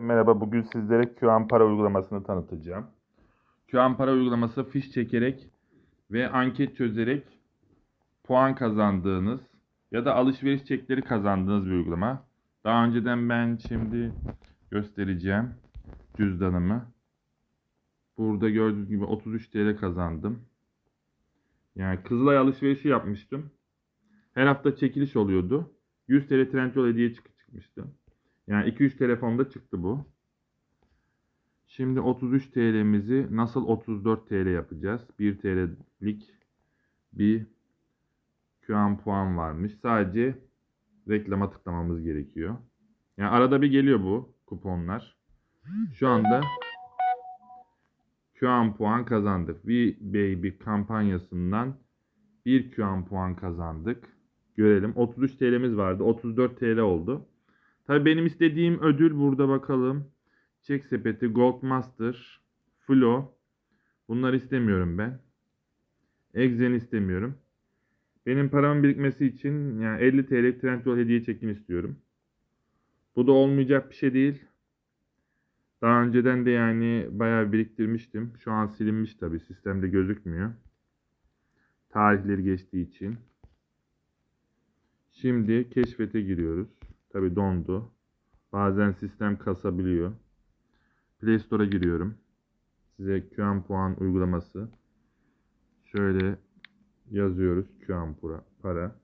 Merhaba, bugün sizlere QAM para uygulamasını tanıtacağım. QAM para uygulaması fiş çekerek ve anket çözerek puan kazandığınız ya da alışveriş çekleri kazandığınız bir uygulama. Daha önceden ben şimdi göstereceğim cüzdanımı. Burada gördüğünüz gibi 33 TL kazandım. Yani Kızılay alışverişi yapmıştım. Her hafta çekiliş oluyordu. 100 TL Trendyol hediye çık- çıkmıştı. Yani 2-3 telefonda çıktı bu. Şimdi 33 TL'mizi nasıl 34 TL yapacağız? 1 TL'lik bir QAM puan varmış. Sadece reklama tıklamamız gerekiyor. Yani arada bir geliyor bu kuponlar. Şu anda QAM puan kazandık. We Baby kampanyasından bir QAM puan kazandık. Görelim. 33 TL'miz vardı. 34 TL oldu. Tabii benim istediğim ödül burada bakalım. Çek sepeti, Gold Master, Flo. Bunları istemiyorum ben. Exen istemiyorum. Benim paramın birikmesi için yani 50 TL Trendyol hediye çekim istiyorum. Bu da olmayacak bir şey değil. Daha önceden de yani bayağı biriktirmiştim. Şu an silinmiş tabii. Sistemde gözükmüyor. Tarihleri geçtiği için. Şimdi keşfete giriyoruz. Tabii dondu. Bazen sistem kasabiliyor. Play Store'a giriyorum. Size QAM puan uygulaması. Şöyle yazıyoruz QAM para-.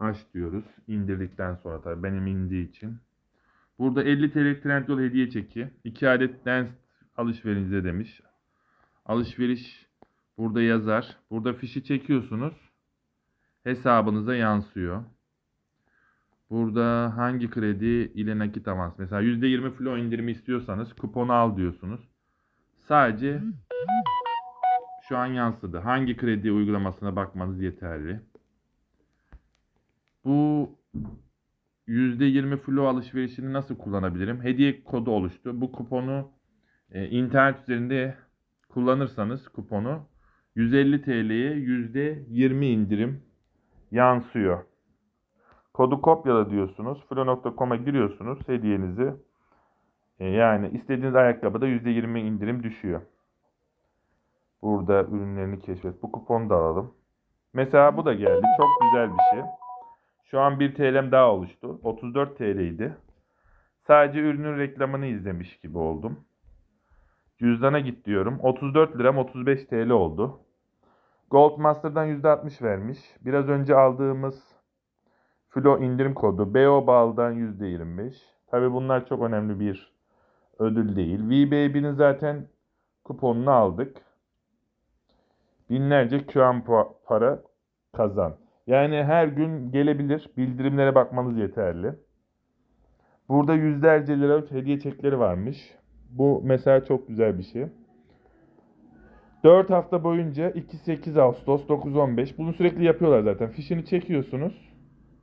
Aç diyoruz. İndirdikten sonra tabii benim indiği için. Burada 50 TL Trendyol hediye çeki. 2 adet dance alışverinize demiş. Alışveriş burada yazar. Burada fişi çekiyorsunuz. Hesabınıza yansıyor. Burada hangi kredi ile nakit avans? Mesela %20 flow indirimi istiyorsanız kuponu al diyorsunuz. Sadece şu an yansıdı. Hangi kredi uygulamasına bakmanız yeterli. Bu %20 flow alışverişini nasıl kullanabilirim? Hediye kodu oluştu. Bu kuponu e, internet üzerinde kullanırsanız kuponu 150 TL'ye %20 indirim yansıyor. Kodu kopyala diyorsunuz. Flo.com'a giriyorsunuz hediyenizi. E, yani istediğiniz ayakkabıda %20 indirim düşüyor. Burada ürünlerini keşfet. Bu kuponu da alalım. Mesela bu da geldi. Çok güzel bir şey. Şu an 1 TL'm daha oluştu. 34 TL idi. Sadece ürünün reklamını izlemiş gibi oldum. Cüzdana git diyorum. 34 liram 35 TL oldu. Gold Master'dan %60 vermiş. Biraz önce aldığımız Flo indirim kodu BO Bal'dan %25. Tabi bunlar çok önemli bir ödül değil. V-Baby'nin zaten kuponunu aldık. Binlerce QAM para kazan. Yani her gün gelebilir. Bildirimlere bakmanız yeterli. Burada yüzlerce lira hediye çekleri varmış. Bu mesela çok güzel bir şey. 4 hafta boyunca 2-8 Ağustos 9-15 bunu sürekli yapıyorlar zaten. Fişini çekiyorsunuz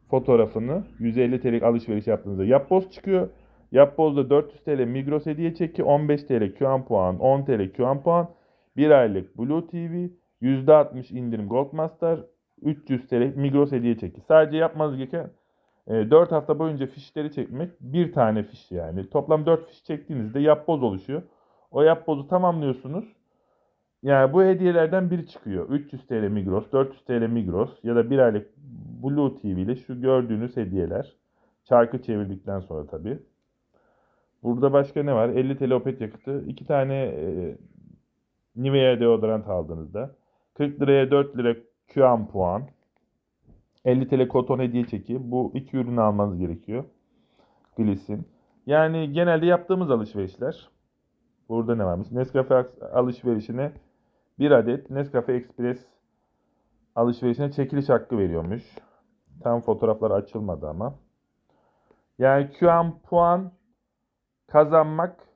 fotoğrafını 150 TL alışveriş yaptığınızda Yapboz çıkıyor. Yapboz'da 400 TL Migros hediye çeki, 15 TL QAM puan, 10 TL QAM puan, 1 aylık Blue TV, %60 indirim Goldmaster, 300 TL Migros hediye çeki. Sadece yapmanız gereken 4 hafta boyunca fişleri çekmek. Bir tane fiş yani. Toplam 4 fiş çektiğinizde yapboz oluşuyor. O yapbozu tamamlıyorsunuz. Yani bu hediyelerden biri çıkıyor. 300 TL Migros, 400 TL Migros ya da bir aylık Blue TV ile şu gördüğünüz hediyeler. Çarkı çevirdikten sonra tabii. Burada başka ne var? 50 TL Opet yakıtı. 2 tane e, Nivea deodorant aldığınızda. 40 liraya 4 lira QAM puan. 50 TL koton hediye çeki. Bu iki ürünü almanız gerekiyor. Glisin. Yani genelde yaptığımız alışverişler. Burada ne varmış? Nescafe alışverişine bir adet Nescafe Express alışverişine çekiliş hakkı veriyormuş. Tam fotoğraflar açılmadı ama. Yani QAM puan kazanmak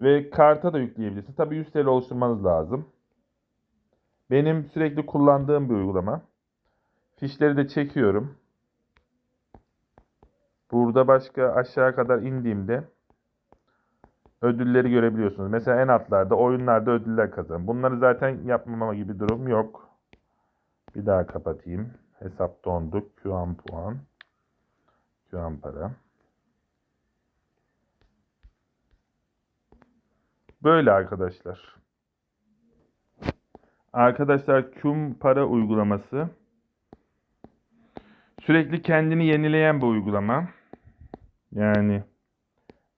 ve karta da yükleyebilirsiniz. Tabii 100 TL oluşturmanız lazım. Benim sürekli kullandığım bir uygulama. Fişleri de çekiyorum. Burada başka aşağı kadar indiğimde ödülleri görebiliyorsunuz. Mesela en altlarda oyunlarda ödüller kazan. Bunları zaten yapmama gibi durum yok. Bir daha kapatayım. Hesap dondu. QAM puan. QAM para. Böyle arkadaşlar. Arkadaşlar QUM para uygulaması. Sürekli kendini yenileyen bir uygulama. Yani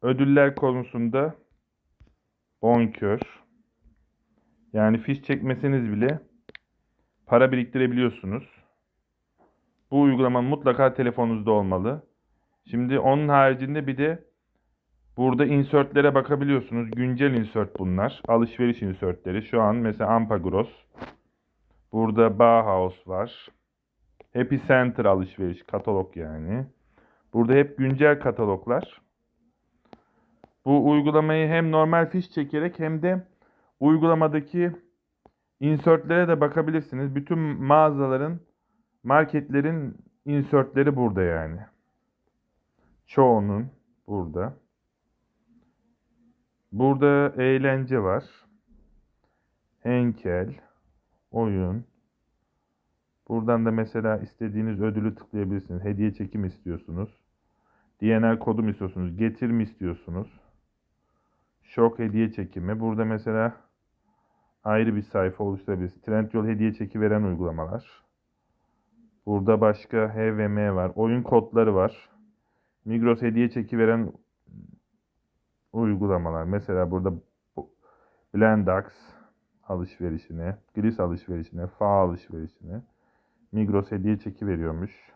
ödüller konusunda bonkör. Yani fiş çekmeseniz bile para biriktirebiliyorsunuz. Bu uygulama mutlaka telefonunuzda olmalı. Şimdi onun haricinde bir de burada insertlere bakabiliyorsunuz. Güncel insert bunlar. Alışveriş insertleri. Şu an mesela Ampagros. Burada Bauhaus var. Happy Center alışveriş katalog yani. Burada hep güncel kataloglar. Bu uygulamayı hem normal fiş çekerek hem de uygulamadaki insertlere de bakabilirsiniz. Bütün mağazaların, marketlerin insertleri burada yani. Çoğunun burada. Burada eğlence var. Henkel, oyun. Buradan da mesela istediğiniz ödülü tıklayabilirsiniz. Hediye çekim istiyorsunuz. DNR kodu mu istiyorsunuz? Getir mi istiyorsunuz? Şok hediye çekimi. Burada mesela ayrı bir sayfa oluşturabilirsiniz. Trendyol hediye çeki veren uygulamalar. Burada başka H ve M var. Oyun kodları var. Migros hediye çeki veren uygulamalar. Mesela burada bu- Blendax alışverişine, Gris alışverişine, Fa alışverişine Migros hediye çeki veriyormuş.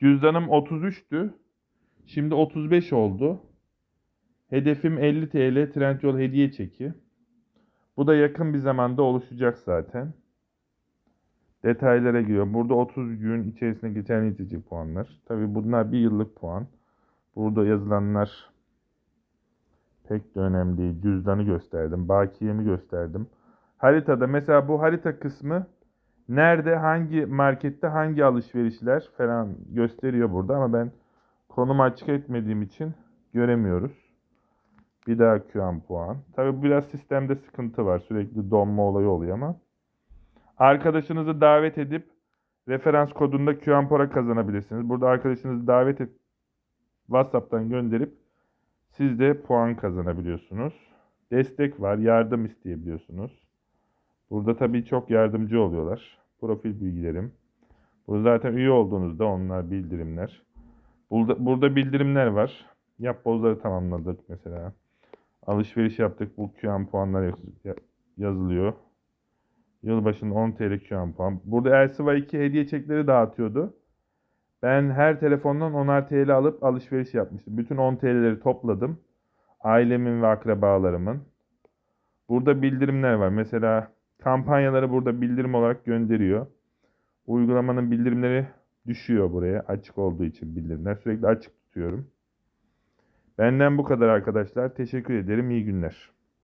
Cüzdanım 33'tü. Şimdi 35 oldu. Hedefim 50 TL Trendyol hediye çeki. Bu da yakın bir zamanda oluşacak zaten. Detaylara giriyor. Burada 30 gün içerisinde geçen netice puanlar. Tabii bunlar bir yıllık puan. Burada yazılanlar pek de önemli değil. Cüzdanı gösterdim. Bakiyemi gösterdim. Haritada mesela bu harita kısmı nerede, hangi markette, hangi alışverişler falan gösteriyor burada ama ben konumu açık etmediğim için göremiyoruz. Bir daha QM puan. Tabii biraz sistemde sıkıntı var. Sürekli donma olayı oluyor ama. Arkadaşınızı davet edip referans kodunda QM para kazanabilirsiniz. Burada arkadaşınızı davet et WhatsApp'tan gönderip siz de puan kazanabiliyorsunuz. Destek var, yardım isteyebiliyorsunuz. Burada tabii çok yardımcı oluyorlar. Profil bilgilerim. Bu zaten üye olduğunuzda onlar bildirimler. Burada, burada bildirimler var. Yap bozları tamamladık mesela. Alışveriş yaptık. Bu QM puanlar yaz- yazılıyor. Yılbaşında 10 TL QM puan. Burada Elsiva 2 hediye çekleri dağıtıyordu. Ben her telefondan 10'ar TL alıp alışveriş yapmıştım. Bütün 10 TL'leri topladım. Ailemin ve akrabalarımın. Burada bildirimler var. Mesela kampanyaları burada bildirim olarak gönderiyor. Uygulamanın bildirimleri düşüyor buraya. Açık olduğu için bildirimler. Sürekli açık tutuyorum. Benden bu kadar arkadaşlar. Teşekkür ederim. İyi günler.